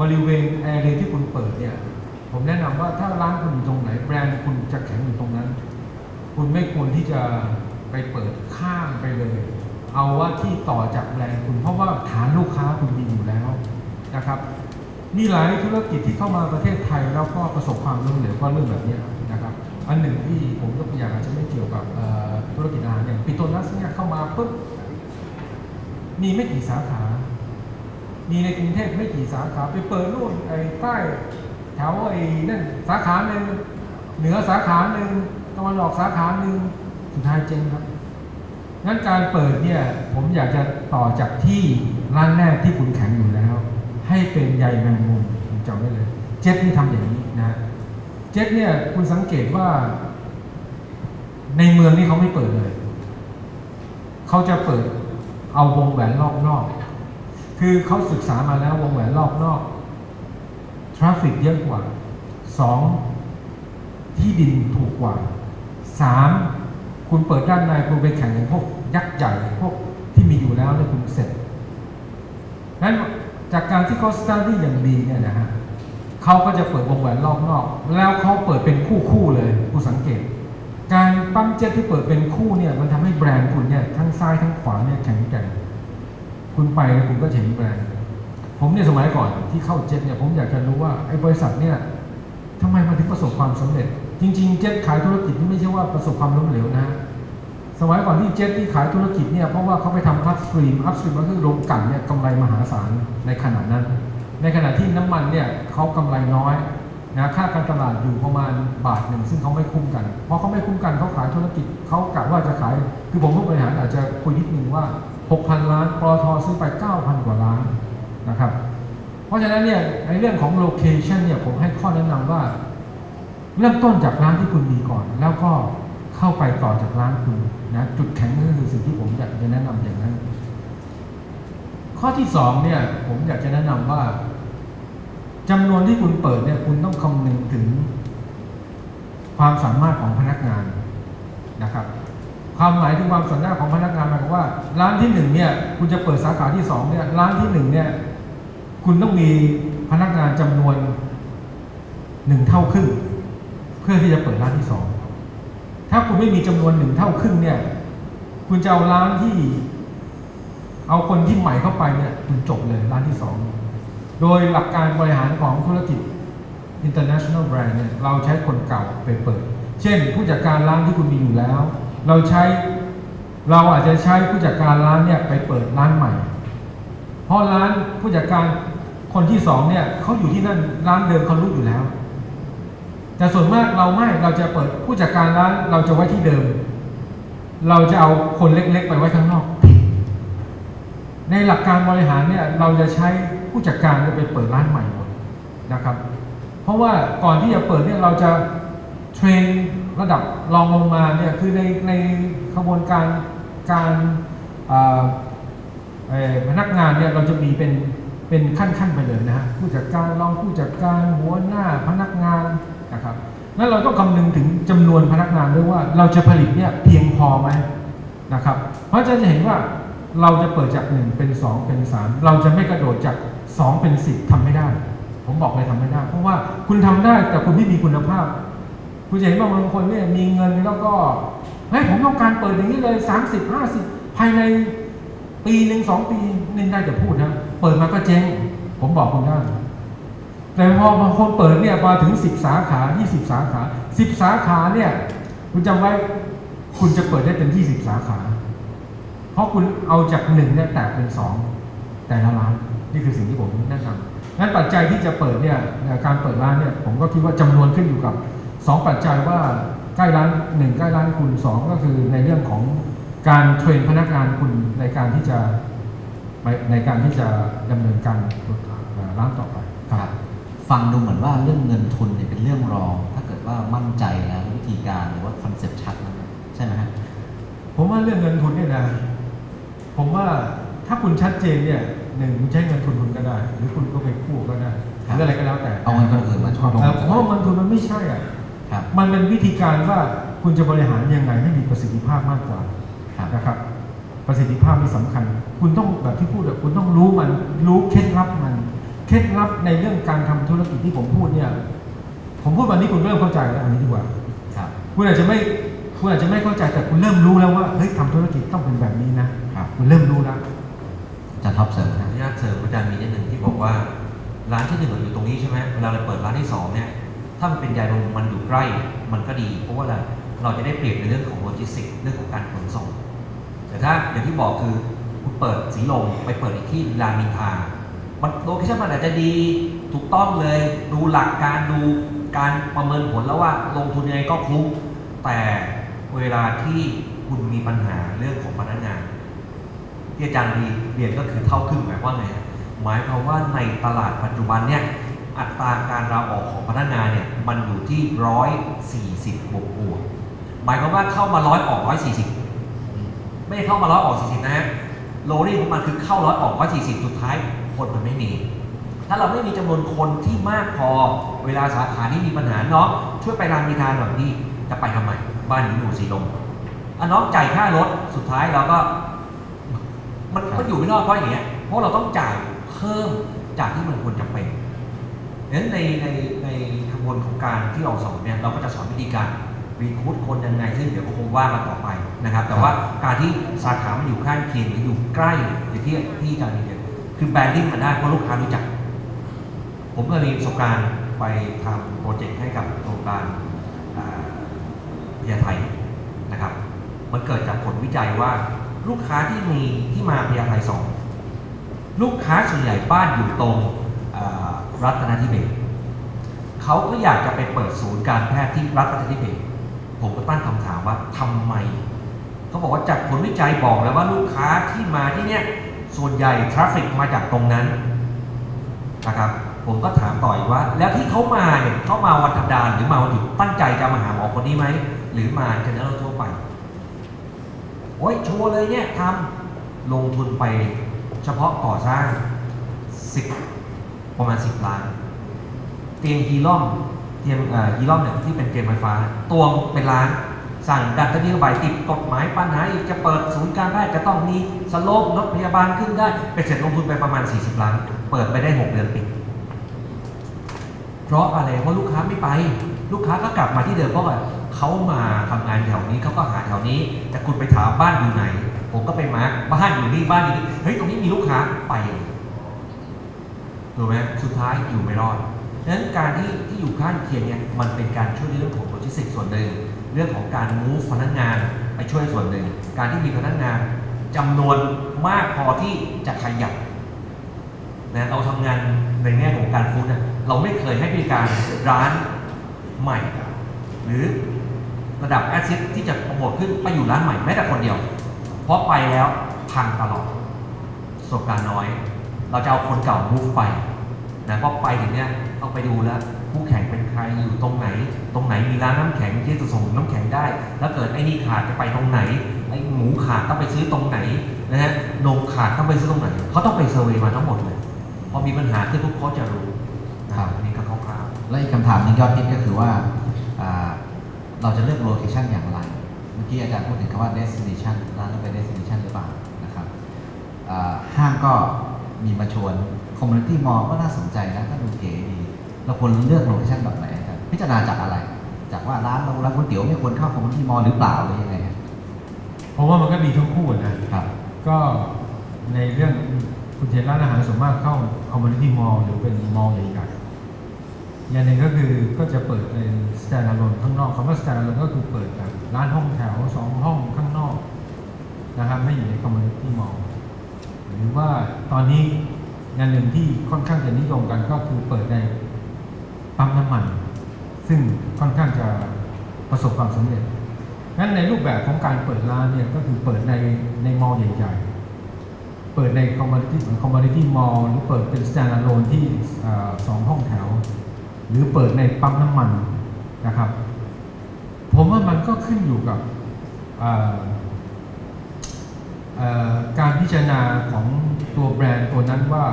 บริเวณแอร์เรียที่คุณเปิดเนี่ย ผมแนะนำว่าถ้าร้านคุณอยู่ตรงไหนแบรนด์คุณจะแข็งอยู่ตรงนั้น คุณไม่ควรที่จะไปเปิดข้างไปเลย เอาว่าที่ต่อจากแบรนด์คุณ เพราะว่าฐานลูกค้าคุณมีอยู่แล้วนะครับ มีหลายธุรกิจที่เข้ามาประเทศไทยแล้วก็ประสบความล้มเหลวก็เรื่องแบบนี้นะครับ อันหนึ่งที่ผมยกตัวอย่างอาจจะไม่เกี่ยวกับธุรกิจอาหารอย่างปิโตนัสเนี่ยเข้ามาปุ๊บมีไม่กี่สาขา มีในกรุงเทพไม่กี่สาขาไปเปิดนู่นไอ้ใต้แถวไอ้นั่นสาขาหนึ่งเหนือสาขาหนึ่งตะวันออกสาขาหนึ่งสุดท้ายเจ๊งครับงั้นการเปิดเนี่ยผมอยากจะต่อจากที่ร้านแรกที่คุณแข็งอยู่แล้ว ให้เป็นใยแมงมุมผมจำไว้เลย เจ็ตนี่ทำอย่างนี้นะเจ็ตเนี่ยคุณสังเกตว่า ในเมืองนี่เขาไม่เปิดเลย เขาจะเปิดเอาวงแหวนรอบนอก คือเขาศึกษามาแล้ววงแหวนรอบนอกทราฟฟิกเยอะกว่าสองที่ดินถูกกว่าสามคุณเปิดด้านในคุณไปแข่งกับพวกยักษ์ใหญ่พวกที่มีอยู่แล้วเนี่ยคุณเสร็จนั้นจากการที่เขาสตาร์ดี้อย่างดีเนี่ยนะฮะเขาก็จะเปิดวงแหวนรอบนอก แล้วเขาเปิดเป็นคู่คู่เลยคุณสังเกต การปั๊มเจ็ตที่เปิดเป็นคู่เนี่ยมันทำให้แบรนด์คุณเนี่ยทั้งซ้ายทั้งขวาเนี่ยแข็งแกร่ง คุณไปแล้วคุณก็เห็นแบรนด์ผมเนี่ยสมัยก่อนที่เข้าเจ็ตเนี่ยผมอยากจะรู้ว่าไอ้บริษัทเนี่ยทำไมมันถึงประสบความสำเร็จ จริง ๆ เจ็ตขายธุรกิจนี่ไม่ใช่ว่าประสบความล้มเหลวนะฮะสมัยก่อนที่เจ็ตที่ขายธุรกิจเนี่ยเพราะว่าเขาไปทำอัพสตรีมอัพสตรีมก็คือโรงกลั่นเนี่ยกำไรมหาศาลในขณะนั้น ในขณะที่น้ำมันเนี่ยเขากำไรน้อยนะค่าการตลาดอยู่ประมาณบาทหนึ่งซึ่งเขาไม่คุ้มกันเพราะเขาไม่คุ้มกันเขาขายธุรกิจเขากะว่าจะขาย คือผมผู้บริหารอาจจะคุยนิดนึงว่า 6,000 ล้านปตทซื้อไป 9,000 กว่าล้านนะครับ เพราะฉะนั้นเนี่ยในเรื่องของโลเคชันเนี่ยผมให้ข้อแนะนำว่า เริ่มต้นจากร้านที่คุณมีก่อน แล้วก็เข้าไปต่อจากร้านคุณนะจุดแข็งก็คือสิ่งที่ผมอยากจะแนะนำอย่างนั้น ข้อที่สองเนี่ยผมอยากจะแนะนำว่าจำนวนที่คุณเปิดเนี่ยคุณต้องคำนึงถึงความสามารถของพนักงานนะครับ ความหมายถึงความสามารถของพนักงานหมายความว่า ร้านที่หนึ่งเนี่ยคุณจะเปิดสาขาที่สองเนี่ยร้านที่หนึ่งเนี่ยคุณต้องมีพนักงานจำนวนหนึ่งเท่าครึ่งเพื่อที่จะเปิดร้านที่สองถ้าคุณไม่มีจำนวนหนึ่งเท่าครึ่งเนี่ยคุณจะเอาร้านที่ เอาคนที่ใหม่เข้าไปเนี่ยคุณจบเลยร้านที่สองโดยหลักการบริหารของธุรกิจ international brand เนี่ยเราใช้คนเก่าไปเปิด เช่น ผู้จัดการร้านที่คุณมีอยู่แล้ว เราใช้เราอาจจะใช้ผู้จัดการร้านเนี่ยไปเปิดร้านใหม่ เพราะร้านผู้จัดการคนที่สองเนี่ยเขาอยู่ที่นั่นร้านเดิมเขารู้อยู่แล้ว แต่ส่วนมากเราไม่เราจะเปิดผู้จัดการร้านเราจะไว้ที่เดิม เราจะเอาคนเล็กๆ ไปไว้ข้างนอก ในหลักการบริหารเนี่ยเราจะใช้ผู้จัดการไปเปิดร้านใหม่หมดนะครับ เพราะว่าก่อนที่จะเปิดเนี่ยเราจะ เทรนระดับรองลงมาเนี่ยคือในในขบวนการการพนักงานเนี่ยเราจะมีเป็นเป็นขั้นๆไปเลยนะฮะผู้จัดการรองผู้จัดการหัวหน้าพนักงานนะครับแล้วเราต้องคำนึงถึงจำนวนพนักงานด้วยว่าเราจะผลิตเนี่ยเพียงพอไหมนะครับ เพราะจะเห็นว่าเราจะเปิดจาก 1 เป็น 2 เป็น 3 เราจะไม่กระโดดจาก 2 เป็น 10ทำไม่ได้ ผมบอกเลยทำไม่ได้ เพราะว่าคุณทำได้แต่คุณไม่มีคุณภาพ คุณจะเห็นว่าบางคนเนี่ยมีเงินแล้วก็เฮ้ยผมต้องการเปิดอย่างนี้เลย 30 50 ภายในปีหนึ่งสองปีนี่ได้แต่พูดนะเปิดมาก็เจ๊งผมบอกคุณได้แต่พอบางคนเปิดเนี่ยมาถึง 10 สาขา 20 สาขา 10 สาขาเนี่ยคุณจำไว้คุณจะเปิดได้เป็น 20 สาขา เพราะคุณเอาจากหนึ่งเนี่ยแตกเป็นสองแต่ละร้านนี่คือสิ่งที่ผมแนะนำงั้นปัจจัยที่จะเปิดเนี่ยการเปิดร้านเนี่ยผมก็คิดว่าจำนวนขึ้นอยู่กับ 2ปัจจัยว่าใกล้ร้านหนึ่งใกล้ร้านคุณสองก็คือในเรื่องของการเทรนพนักงานคุณในการที่จะไปในการที่จะดำเนินการร้านต่อไปคครัรับบฟังดูเหมือนว่าเรื่องเงินทุนเนี่ยเป็นเรื่องรอง ถ้าเกิดว่ามั่นใจแล้ววิธีการหรือว่าคอนเซ็ปต์ชัดแล้วเนี่ยใช่ไหมฮะผมว่าเรื่องเงินทุนเนี่ยนะผมว่าถ้าคุณชัดเจนเนี่ยหนึ่งคุณใช้เงินทุนคุณก็ได้ หรือคุณก็ไปกู้ก็ได้หครับรืออะไรก็แล้วแต่เอาเงินคนอื่นมาช่วยเออผมว่าเงินทุนมันไม่ใช่อะครับ มันเป็นวิธีการว่าคุณจะบริหารยังไงให้มีประสิทธิภาพมากกว่าครับนะครับ ประสิทธิภาพนี่สำคัญ คุณต้องแบบที่พูดอะคุณต้องรู้มันรู้เคล็ดลับมัน เคล็ดลับในเรื่องการทำธุรกิจที่ผมพูดเนี่ยผมพูดวันนี้คุณเริ่มเข้าใจแล้วอันนี้ดีกว่าครับคุณอาจจะไม่คุณอาจจะไม่เข้าใจแต่คุณเริ่มรู้แล้วว่าเฮ้ยทำธุรกิจต้องเป็นแบบนี้นะครับคุณเริ่มรู้แล้วอาจะท็อปเสริมขอนะอนุญาตเสริมอาจารย์มีนิดหนึ่งที่บอกว่าร้านที่หนึ่งเราอยู่ตรงนี้ใช่ไหมเวลาเราเปิดร้านที่สองเนี่ย ถ้ามันเป็นใยลมมันอยู่ใกล้มันก็ดี เพราะว่าอะไรเราจะได้เปรียบในเรื่องของโลจิสติกส์เรื่องของการขนส่ง แต่ถ้าอย่างที่บอกคือคุณเปิดสีลมไปเปิดอีกที่รามินทามันโลเคชั่นมันอาจจะดีถูกต้องเลยดูหลักการดูการประเมินผลแล้วว่าลงทุนยังไงก็คุ้มแต่เวลาที่คุณมีปัญหาเรื่องของพนักงาน ที่อาจารย์เรียนก็คือเท่าครึ่งหมายว่าไงหมายความว่าในตลาดปัจจุบันเนี่ย อัตราการลาออกของพนักงานเนี่ยมันอยู่ที่ร้อยสี่สิบบวกบวกหมายความว่าเข้ามาร้อยออกร้อยสี่สิบไม่ได้เข้ามาร้อยออกสี่สิบนะฮะโลนี่ของมันคือเข้าร้อยออกร้อยสี่สิบสุดท้ายคนมันไม่มี ถ้าเราไม่มีจำนวนคนที่มากพอเวลาสาขานี้มีปัญหาน้องช่วยไปรามอินทาหน่อยพี่จะไปทำไมบ้านอยู่หมู่สีลมอะน้องจ่ายค่ารถสุดท้ายเราก็ มันมันอยู่ไม่รอดเพราะอย่างเงี้ยเพราะเราต้องจ่ายเพิ่มจากที่มันควรจะเป็น นั้นในในในขบวนของการที่เราสอนเนี่ยเราก็จะสอนวิธีการรีคูดคนยังไงซึ่งเดี๋ยวก็คงว่ากันต่อไปนะครับ แต่ว่าการที่สาขามันอยู่ข้างเคียงหรืออยู่ใกล้อย่างที่ที่อาจารย์เรียคือแบรนดิ้งมันได้เพราะลูกค้ารู้จัก ผมเคยมีประสบการณ์ไปทำโปรเจกต์ให้กับโครงการพยาไทยนะครับ มันเกิดจากผลวิจัยว่าลูกค้าที่มีที่มาพยาไทยสองลูกค้าส่วนใหญ่บ้านอยู่ตรง รัตนทิเบศเขาก็อยากจะไปเปิดศูนย์การแพทย์ที่รัตนทิเบศผมก็ตั้งคำถามว่าทำไมเขาบอกว่าจากผลวิจัยบอกแล้วว่าลูกค้าที่มาที่เนี่ยส่วนใหญ่ทราฟฟิกมาจากตรงนั้นนะครับผมก็ถามต่ออีกว่า แล้วที่เขามาเนี่ยเขามาวันธรรมดาหรือมาวันหยุดตั้งใจจะมาหาหมอคนนี้ไหมหรือมาเจเนอเรลทั่วไปโอ้ยชัวร์เลยเนี่ยทำลงทุนไปเฉพาะก่อสร้างสิบ ประมาณสิบล้าน เตียงฮีลอมเตียงฮีลอมเนี่ยที่เป็นเตียงไฟฟ้าตัวเป็นล้าน สั่งดัตเตอรี่ใบติดกฎหมายปัญหาอีกจะเปิดศูนย์การแพทย์จะต้องมีสโลปรถพยาบาลขึ้นได้ไปเสร็จลงทุนไปประมาณ 40 ล้าน เปิดไปได้ 6 เดือนปิดเพราะอะไรเพราะลูกค้าไม่ไป ลูกค้าก็กลับมาที่เดิมเพราะว่าเขามาทำงานแถวนี้เขาก็หาแถวนี้ แต่คุณไปถามบ้านอยู่ไหน ผมก็ไปมาร์คบ้านอยู่นี่บ้านอยู่นี่เฮ้ยตรงนี้มีลูกค้าไปเลย ถูกไหมสุดท้ายอยู่ไม่รอดฉะนั้นการที่ที่อยู่ข้างเคียงเนี่ยมันเป็นการช่วยในเรื่องของโลจิสติกส์ส่วนหนึ่ง เรื่องของการ move พนักงานไปช่วยส่วนหนึ่ง การที่มีพนักงานจำนวนมากพอที่จะขยับนะเราทำงานในแง่ของการฟู้ดเนี่ยเราไม่เคยให้บริการร้านใหม่ หรือระดับแอสเซทที่จะโปรโมทขึ้นไปอยู่ร้านใหม่แม้แต่คนเดียว เพราะไปแล้วพังตลอดประสบการณ์น้อย เราจะเอาคนเก่ามูฟไปนะเพราะไปถึงเนี้ยต้องไปดูแล้วคู่แข่งเป็นใครอยู่ตรงไหน ตรงไหนมีร้านน้ำแข็งที่จะส่งน้ำแข็งได้ แล้วเกิดไอ้นี่ขาดจะไปตรงไหนไอ้หมูขาดต้องไปซื้อตรงไหนนะฮะนมขาดต้องไปซื้อตรงไหนเขาต้องไปเซอร์เวย์มาทั้งหมดเลยพอมีปัญหาขึ้นปุ๊บเขาจะรู้นะครับอันนี่ก็คร่าวและอีกคำถามหนึงยอดฮิตก็คือว่าอ่าเราจะเลือกโลเคชันอย่างไรเมื่อกี้อาจารย์พูดถึงคำว่า destination ร้านต้องเป็น destination หรือเปล่านะครับอ่าห้างก็ มีมาชวน community mall ก็น่าสนใจนะก็ดูเก๋ดีเราควรเลือกโลเคชันแบบไหนอาจารย์พิจารณาจากอะไร จากว่าร้านเราร้านก๋วยเตี๋ยวไม่ควรเข้า community mall หรือเปล่าหรือยังไงครับเพราะว่ามันก็ดีทั้งคู่นะครับ ก็ในเรื่องคุณเห็นร้านอาหารส่วนมากเข้าคอมมูนิตี้มอลล์หรือเป็นมอลล์ใหญ่ๆอย่างหนึ่งก็คือก็จะเปิดเป็น standalone ข้างนอกคำว่า standalone ก็คือเปิดแบบร้านห้องแถวสองห้องข้างนอกนะครับไม่อยู่ในคอมมูนิตี้มอลล์ หรือว่าตอนนี้งานหนึ่งที่ค่อนข้างจะนิยมกันก็คือเปิดในปั๊มน้ำมัน ซึ่งค่อนข้างจะประสบความสำเร็จงั้นในรูปแบบของการเปิดร้านเนี่ยก็คือเปิดในในมอลล์ใหญ่ ๆ เปิดในคอมมูนิตี้คอมมูนิตี้มอลล์หรือเปิดเป็น standalone ที่สองห้องแถว หรือเปิดในปั๊มน้ำมันนะครับ ผมว่ามันก็ขึ้นอยู่กับ การพิจารณาของตัวแบรนด์ตัวนั้นว่า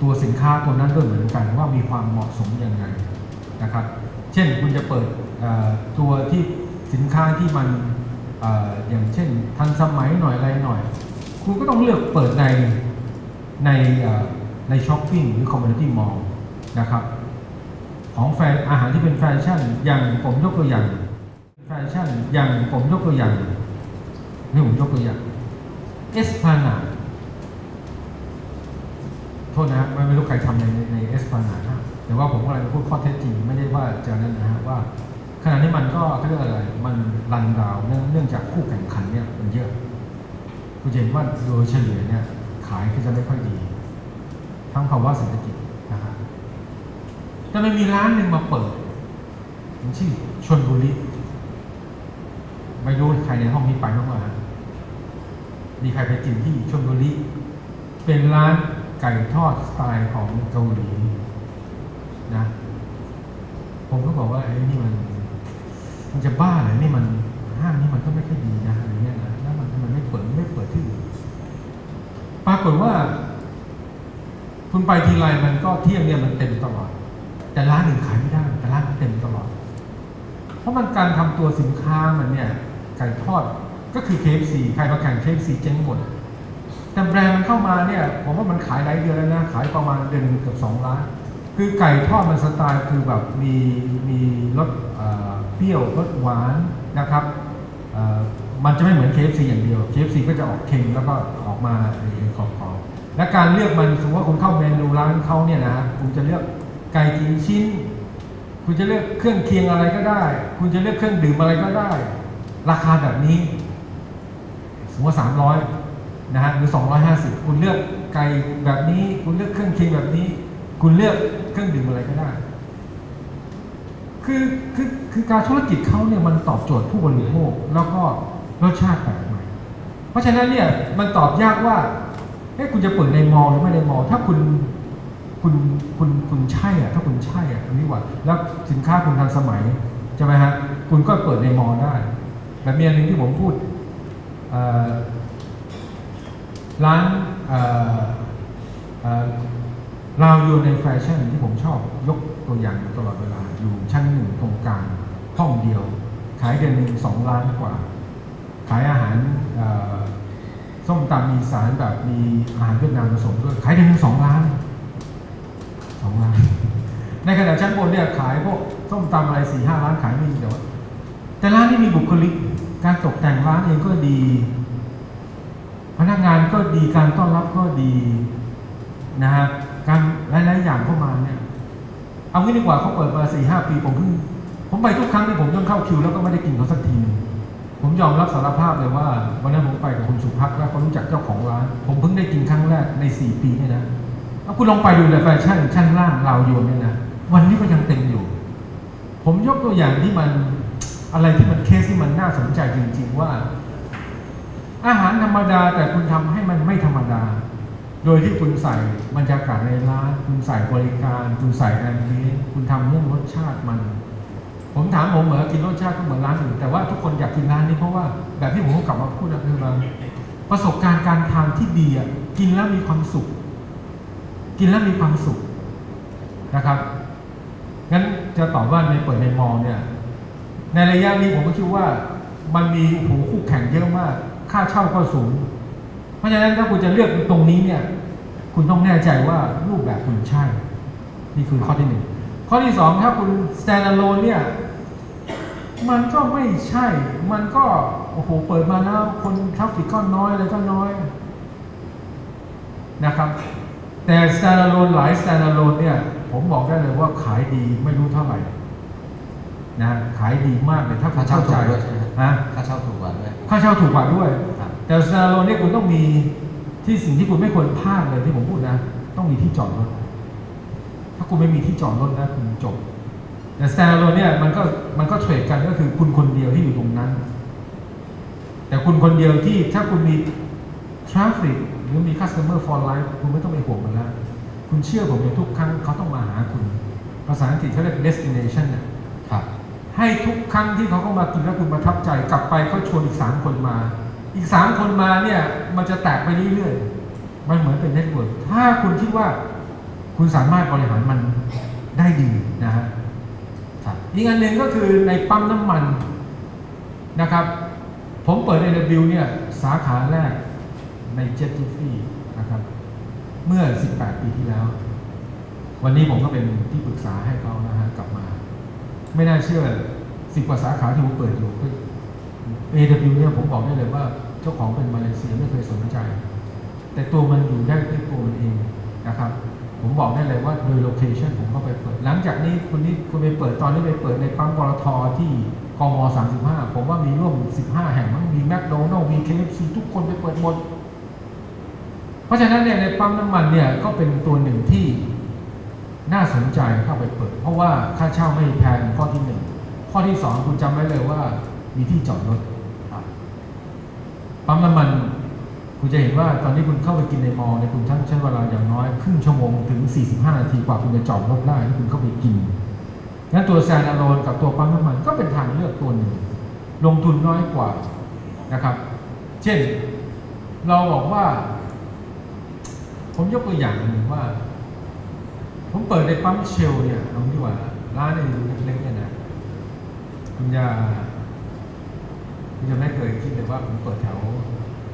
ตัวสินค้าตัวนั้นด้วยเหมือนกันว่ามีความเหมาะสมยังไงนะครับ เช่นคุณจะเปิดตัวที่สินค้าที่มันออย่างเช่นทันสมัยหน่อยอะไรหน่อย คุณก็ต้องเลือกเปิดในในในในช้อปปิ้งหรือคอมมูนิตี้มอลล์นะครับ ของแฟนอาหารที่เป็นแฟชั่นอย่างผมยกตัวอย่าง แฟชั่นอย่างผมยกตัวอย่างนี่ผมยกตัวอย่าง เอสพานาโทษนะครับไม่รู้ใครทำในในเอสพานานะแต่ว่าผมกำลังจะพูดข้อเท็จจริง ไม่ได้ว่าจะนั้นนะฮะว่าขณะนี้มันก็เขาเรียกอะไร มันรันดาวเนื่องเนื่องจากคู่แข่งขันเนี่ยมันเยอะคุณเห็นว่าโดยเฉลี่ยเนี่ยขายก็จะไม่ค่อยดี ทั้งภาวะเศรษฐกิจนะครับแต่มันมีร้านหนึ่งมาเปิดชื่อชนบุรีไม่รู้ใครในห้องนี้ไปบ้างไหมฮะ มีใครไปกินที่ชนบุรีเป็นร้านไก่ทอดสไตล์ของเกาหลีนะ ผมก็บอกว่าไอ้นี่มัน มันจะบ้าเหรอนี่มันห้างนี้มันก็ไม่ค่อยดีนะอะไรเงี้ยนะแล้วมันทำไมไม่เปิดไม่เปิดที่อื่นปรากฏว่า คุณไปทีไรมันก็เที่ยงเนี่ยมันเต็มตลอด แต่ร้านอื่นขายไม่ได้แต่ร้านมันเต็มตลอด เพราะมันการทำตัวสินค้ามันเนี่ยไก่ทอด ก็คือ KFC ใครมาแข่ง KFC เจ๊งหมด แต่แบรนด์มันเข้ามาเนี่ย ผมว่ามันขายหลายเดือนแล้วนะ ขายประมาณเดือนเกือบสองล้าน คือไก่ทอดมันสไตล์คือแบบมีมีรสเปรี้ยวรสหวานนะครับมันจะไม่เหมือน KFC อย่างเดียว KFC ก็จะออกเค็มแล้วก็ออกมาขอบขอบๆและการเลือกมันสมมติว่าคุณเข้าเมนูร้านเขาเนี่ยนะคุณจะเลือกไก่กี่ชิ้น คุณจะเลือกเครื่องเคียงอะไรก็ได้ คุณจะเลือกเครื่องดื่มอะไรก็ได้ ราคาแบบนี้ สมมติว่าสามร้อยนะฮะหรือสองร้อยห้าสิบคุณเลือกไก่แบบนี้ คุณเลือกเครื่องเคียงแบบนี้ คุณเลือกเครื่องดื่มอะไรก็ได้ คือคือคือการธุรกิจเขาเนี่ยมันตอบโจทย์ผู้บริโภคแล้วก็รสชาติแปลกใหม่เพราะฉะนั้นเนี่ยมันตอบยากว่าเอ๊ะคุณจะเปิดในมอลหรือไม่ในมอลถ้าคุณคุณคุณคุณใช่อะถ้าคุณใช่อะอันนี้ว่าแล้วสินค้าคุณทันสมัยใช่ไหมฮะคุณก็เปิดในมอลได้ แบบมีอันหนึ่งที่ผมพูด ร้านเอ่อเราวยูในแฟชั่นที่ผมชอบยกตัวอย่างตลอดเวลา อยู่ชั้นหนึ่งตรงกลางห้องเดียว ขายเดือนหนึ่งสองล้านกว่า ขายอาหารส้มตำอีสานแบบมีอาหารเวียดนามผสมด้วยขายเดือนหนึ่งสองล้านสองล้านในขณะชั้นบนเนี่ยขายพวกส้มตำอะไรสี่ห้าร้านขายไม่ดีแต่ว่าแต่ร้านนี้มีบุคลิก การตกแต่งร้านเองก็ดี พนักงานก็ดีการต้อนรับก็ดีนะฮะการหลายๆอย่างเข้ามาเนี่ย เอางี้ดีกว่าเขาเปิดมาสี่ห้าปีผมเพิ่งผมไปทุกครั้งที่ผมต้องเข้าคิวแล้วก็ไม่ได้กินเขาสักทีหนึงผมยอมรับสารภาพเลยว่าวันนั้นผมไปกับคุณสุภักดิ์แล้วเขารู้จักเจ้าของร้าน ผมเพิ่งได้กินครั้งแรกในสี่ปีเนี่ยนะเอาคุณลองไปดูเลยแฟชั่นชั้นล่างราวโยนเนี่ยนะวันนี้ก็ยังเต็มอยู่ ผมยกตัวอย่างที่มัน อะไรที่มันเคสที่มันน่าสนใจจริง ๆ ว่า อาหารธรรมดาแต่คุณทำให้มันไม่ธรรมดา โดยที่คุณใส่บรรยากาศในร้าน คุณใส่บริการ คุณใส่แอมเบียนคุณทำเรื่องรสชาติมัน ผมถามผมเหมือนกินรสชาติก็เหมือนร้านอื่นแต่ว่าทุกคนอยากกินร้านนี้เพราะว่าแบบที่ผมกลับมาพูดก็คือว่าประสบการณ์การทานที่ดีกินแล้วมีความสุข กินแล้วมีความสุขนะครับงั้นจะตอบว่าในเปิดในมอลเนี่ย ในระยะนี้ผมก็คิดว่ามันมีโอ้โหคู่แข่งเยอะมาก ค่าเช่าก็สูง เพราะฉะนั้นถ้าคุณจะเลือกตรงนี้เนี่ย คุณต้องแน่ใจว่ารูปแบบคุณใช่ นี่คือข้อที่หนึ่งข้อที่สองถ้าคุณ stand alone เนี่ย มันก็ไม่ใช่ มันก็โอ้โหเปิดมาแล้วคนทราฟฟิกก็น้อยอะไรก็น้อยนะครับ แต่ stand alone หลาย stand alone เนี่ย ผมบอกได้เลยว่าขายดีไม่รู้เท่าไหร่ นะขายดีมากเลยถ้าคุค่า Dạ, เช่า vâng. ถูกด้วยใช่ไหมฮะค่าเช่าถูกกว่าด้วยค่าเช่าถูกกว่าด้วยครับแต่สตาร์โลเนี่ยคุณต้องมีที่สิ่งที่คุณไม่ควรพลาดเลยที่ผมพูดนะ ต้องมีที่จอดรถ ถ้าคุณไม่มีที่จอดรถนะคุณจบ แต่สตาร์โลเนี่ยมันก็มันก็เทรดกันก็คือคุณคนเดียวที่อยู่ตรงนั้น แต่คุณคนเดียวที่ถ้าคุณมีทราฟฟิกหรือมี customer for life คุณไม่ต้องไปห่วงมันแล้ว คุณเชื่อผมเลยทุกครั้งเขาต้องมาหาคุณ ภาษาอังกฤษเขาเรียก destination เนี่ยครับ ให้ทุกครั้งที่เขาเข้ามากินแล้วคุณประทับใจกลับไปเขาชวนอีกสามคนมา อีกสามคนมาเนี่ยมันจะแตกไปเรื่อยๆมันเหมือนเป็นเน็ตเวิร์กถ้าคุณคิดว่าคุณสามารถบริหารมันได้ดีนะฮะครับอีกอันหนึ่งก็คือในปั๊มน้ำมันนะครับ ผมเปิด NW เนี่ยสาขาแรกในเจ็ตทูฟี่นะครับ เมื่อ 18 ปีที่แล้ว วันนี้ผมก็เป็นที่ปรึกษาให้เขานะฮะกลับมา ไม่น่าเชื่อสิบกว่าสาขาที่ผมเปิดอยู่ก็ AW เนี่ยผมบอกได้เลยว่าเจ้าของเป็นมาเลเซียไม่เคยสนใจ แต่ตัวมันอยู่ได้ด้วยตัวมันเองนะครับ ผมบอกได้เลยว่าโดยโลเคชันผมก็ไปเปิด หลังจากนี้คุณนี่คุณไปเปิดตอนนี้ไปเปิดในปั๊มปตทที่กม35 ผมว่ามีร่วม 15 แห่งมั้งมีแมคโดนัลล์มี KFC ทุกคนไปเปิดหมด เพราะฉะนั้นเนี่ยในปั๊มน้ำมันเนี่ยก็เป็นตัวหนึ่งที่ น่าสนใจเข้าไปเปิด เพราะว่าค่าเช่าไม่แพงข้อที่หนึ่งข้อที่สองคุณจำไว้เลยว่ามีที่จอดรถครับปั๊มน้ำมันคุณจะเห็นว่าตอนที่คุณเข้าไปกินในมอลล์เนี่ยคุณใช้เวลาอย่างน้อยครึ่งชั่วโมงถึง 45 นาทีกว่าคุณจะจอดรถได้ที่คุณเข้าไปกินงั้นตัวแซนอะโลนกับตัวปั๊มน้ำมันก็เป็นทางเลือกตัวหนึ่ง ลงทุนน้อยกว่านะครับ เช่น เราบอกว่า ผมยกตัวอย่างหนึ่งว่า ผมเปิดในปั๊มเชลเนี่ยเอาดีกว่าร้านในเล็กๆเนี่ยนะคุณจะคุณจะไม่เคยคิดเลยว่าผมเปิดแถว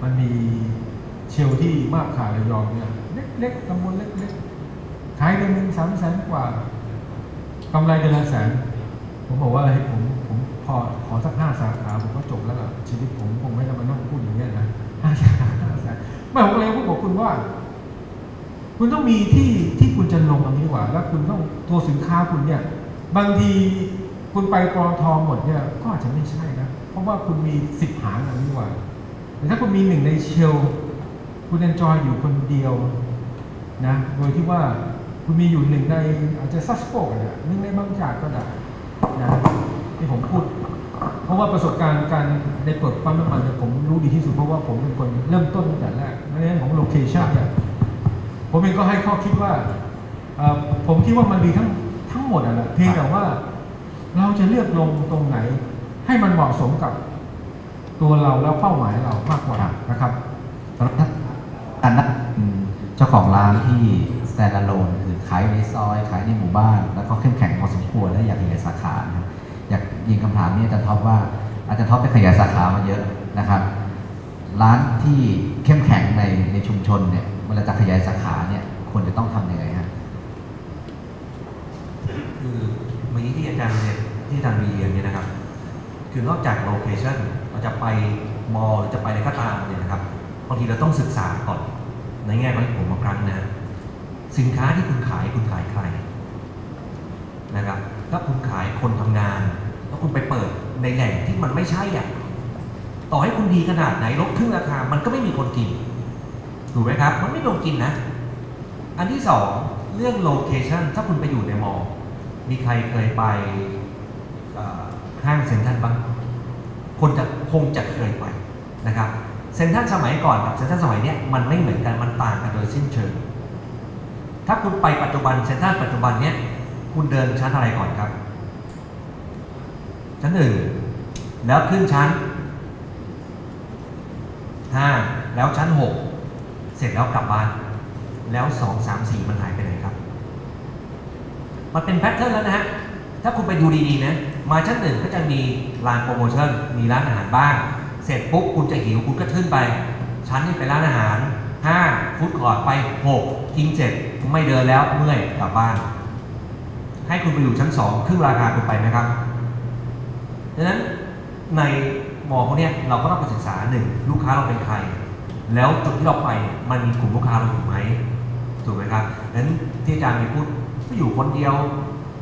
มันมีเชลที่มาบขาระยองเนี่ยเล็กๆตำบลเล็กๆขายเดือนหนึ่งสามแสนกว่ากำไรเดือนละแสนผมบอกว่าเฮ้ยผมผมพอขอสักห้าสาขาผมก็จบแล้วล่ะชีวิตผมคงไม่ต้องมานั่งพูดอย่างเงี้ยนะห้าสาขาห้าแสนไม่ผมเลยพูดบอกคุณว่า คุณต้องมีที่ที่คุณจะลงตรงนี้กว่า แล้วคุณต้องตัวสินค้าคุณเนี่ย บางทีคุณไปปตทองหมดเนี่ยก็อาจจะไม่ใช่นะ เพราะว่าคุณมีสิบหางอันนี้ดีกว่า แต่ถ้าคุณมีหนึ่งในเชลคุณเอนจอยอยู่คนเดียวนะ โดยที่ว่าคุณมีอยู่หนึ่งในอาจจะซัสโปกอะหนึ่งในบางจากก็ได้นะที่ผมพูด เพราะว่าประสบการณ์การในเปิดปั๊มน้ำมันเนี่ยผมรู้ดีที่สุดเพราะว่าผมเป็นคนเริ่มต้นตั้งแต่แรกในเรื่องของโลเคชั่นเนี่ย ผมเองก็ให้ข้อคิดว่าเอ่อผมคิดว่ามันดีทั้งทั้งหมดอะแหละเพียงแต่ว่าเราจะเลือกลงตรงไหน ให้มันเหมาะสมกับตัวเราแล้วเป้าหมายเรามากกว่านะครับสำหรับท่านอันนั้นเป็นเจ้าของร้านที่ stand alone คือขายในซอยขายในหมู่บ้าน แล้วก็เข้มแข็งพอสมควรและอยากขยายสาขานะครับอยากยิงคำถามนี้อาจารย์ท็อปว่าอาจารย์ท็อปไปขยายสาขามาเยอะนะครับ ร้านที่เข้มแข็ง ในในชุมชนเนี่ยเวลาจะขยายสาขาเนี่ยควรจะต้องทำยังไงฮะคือเมื่อกี้ที่อาจารย์เรียที่อาจารย์มีเรียนเนี่ยนะครับ คือนอกจากโลเคชันเราจะไปมอลหรือจะไปอะไรก็ตามเนี่ยนะครับบางทีเราต้องศึกษาก่อนในแง่ของผมบางครั้งนะสินค้าที่คุณขายคุณขายใครนะครับถ้าคุณขายคนทำงานแล้วคุณไปเปิดในแหล่งที่มันไม่ใช่อะต่อให้คุณดีขนาดไหนลดครึ่งราคา มันก็ไม่มีคนกิน ถูกไหมครับ มันไม่มีคนกินนะ อันที่สองเรื่องโลเคชันถ้าคุณไปอยู่ในมอลมีใครเคยไปห้างเซ็นทรัลบ้างคนจะคงจะเคยไปนะครับเซ็นทรัลสมัยก่อนกับเซ็นทรัลสมัยเนี้ยมันไม่เหมือนกันมันต่างกันโดยสิ้นเชิง ถ้าคุณไปปัจจุบันเซ็นทรัลปัจจุบันเนี้ยคุณเดินชั้นอะไรก่อนครับ ชั้นหนึ่งแล้วขึ้นชั้นห้าแล้วชั้นหก เสร็จแล้วกลับบ้าน แล้วสองสามสี่มันหายไปไหนครับ มันเป็นแพทเทิร์นแล้วนะฮะ ถ้าคุณไปดูดีๆนะ มาชั้นหนึ่งก็จะมีร้านโปรโมชั่น มีร้านอาหารบ้าง เสร็จปุ๊บคุณจะหิวคุณก็ขึ้นไป ชั้นนี้เป็นร้านอาหารห้าฟุตคอร์ดไปหกกินเสร็จไม่เดินแล้วเมื่อยกลับบ้าน ให้คุณไปอยู่ชั้นสองครึ่งราคาคุณไปไหมครับดังนั้นในมอพวกเนี้ยเราก็ต้องไปศึกษาหนึ่งลูกค้าเราเป็นใคร แล้วจุดที่เราไปมันมีกลุ่มลูกค้าเราอยู่ไหมถูกไหมครับดังนั้นที่อาจารย์มีพูดก็อยู่คนเดียว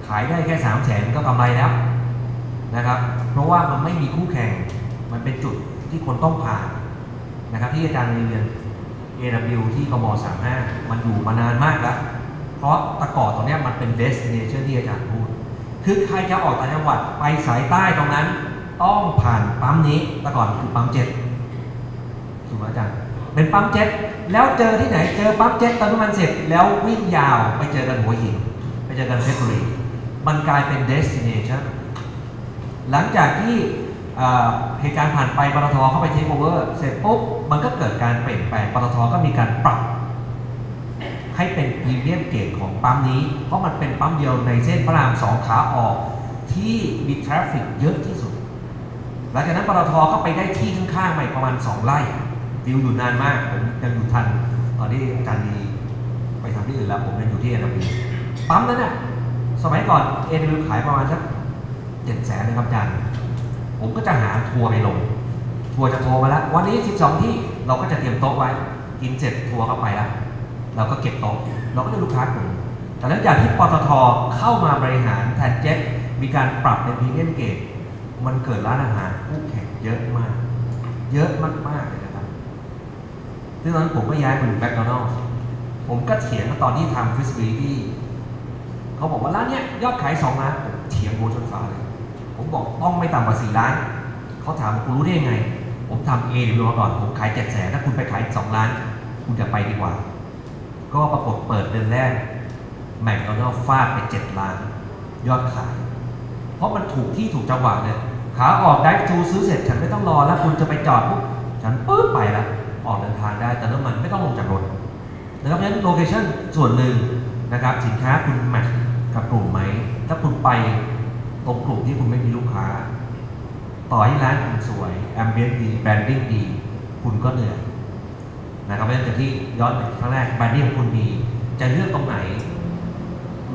ขายได้แค่สามแสนก็กำไรแล้วนะครับ เพราะว่ามันไม่มีคู่แข่ง มันเป็นจุดที่คนต้องผ่านนะครับ ที่อาจารย์เรียน AW ที่กม35 มันอยู่มานานมากแล้ว เพราะตะกอตรงนี้มันเป็น destination ที่อาจารย์พูด คือใครจะออกต่างจังหวัดไปสายใต้ตรงนั้น ต้องผ่านปั๊มนี้ต่ก่อนคือปั๊มเจ็ตถูกไหมอาจารย์ เป็นปั๊มเจ็ตแล้วเจอที่ไหนเจอปั๊มเจ็ตเติมน้ำมันเสร็จแล้ววิ่งยาวไปเจอกันหัวหินไปเจอกันเพชรบุรีมันกลายเป็น destination หลังจากที่เอ่อเหตุการณ์ผ่านไปปตทเข้าไปเทคโอเวอร์เสร็จปุ๊บมันก็เกิดการเปลี่ยนแปลงปตทก็มีการปรับ ให้เป็นพรีเมียมเกรดของปั๊มนี้ เพราะมันเป็นปั๊มเดียวในเส้นพระรามสองขาออก ที่มีทราฟฟิกเยอะที่สุด หลังจากนั้นปตทก็ไปได้ที่ข้างๆใหม่ประมาณ 2 ไร่ ดิวอยู่นานมากผมยังอยู่ทัน ตอนที่อาจารย์ดีไปทำที่อื่นแล้ว ผมยังอยู่ที่ AW ปั๊มนั้นน่ะสมัยก่อน AW ขายประมาณสักเจ็ดแสนนะครับอาจารย์ ผมก็จะหาทัวร์ไปลง ทัวร์จะโทรมาแล้ว วันนี้ 12 ที่เราก็จะเตรียมโต๊ะไว้ กินเสร็จทัวร์ก็ไปแล้วเราก็เก็บโต๊ะเราก็ได้ลูกค้ากลุ่มแต่หลังจากที่ปตทเข้ามาบริหารแทนเจ็ตมีการปรับเป็นพรีเมียมเกตมันเกิดร้านอาหารคู่แข่งเยอะมาก เยอะมากๆเลยนะ ซึ่งตอนนั้นผมก็ย้ายมาอยู่แมคโดนัลล์ผมก็เถียงตอนที่ทำฟิสบีที่เขาบอกว่าร้านเนี้ยยอดขายสองล้านผมเถียงโบชนฟ้าเลย ผมบอกต้องไม่ต่ำกว่าสี่ล้าน เขาถามคุณรู้ได้ยังไง ผมทำเอเดมาก่อน ผมขายเจ็ดแสนถ้าคุณไปขายสองล้าน คุณจะไปดีกว่า ก็ปรากฏเปิดเดือนแรกแมคโดนัลล์ฟาดไปเจ็ดล้าน ยอดขาย เพราะมันถูกที่ถูกจังหวะเนี่ยขาออกได้ทูซื้อเสร็จฉันไม่ต้องรอแล้วคุณจะไปจอดปุ๊บฉันปุ๊บไปแล้ว ออกเดินทางได้ แต่น้ำมันไม่ต้องลงจากรถนะครับเพราะฉะนั้นโลเคชั่นส่วนหนึ่งนะครับสินค้าคุณแมทกับกลุ่มไหม ถ้าคุณไปตรงกลุ่มที่คุณไม่มีลูกค้า ต่อให้ร้านคุณสวยแอมเบียนดีแบรนดิ้งดี คุณก็เหนื่อยนะครับเพราะฉะนั้นที่ย้อนไปครั้งแรกแบรนดิ้งของคุณดีจะเลือกตรงไหน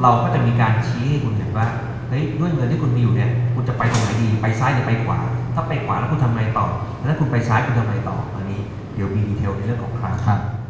เราก็จะมีการชี้ให้คุณเห็นว่าเฮ้ยด้วยเงินที่คุณมีอยู่เนี่ยคุณจะไปตรงไหนดีไปซ้ายหรือไปขวา ถ้าไปขวาแล้วคุณทำไงต่อแล้วคุณไปซ้ายคุณทำไงต่อ เดี๋ยวมีดีเทลในเรื่องของคลาสครับ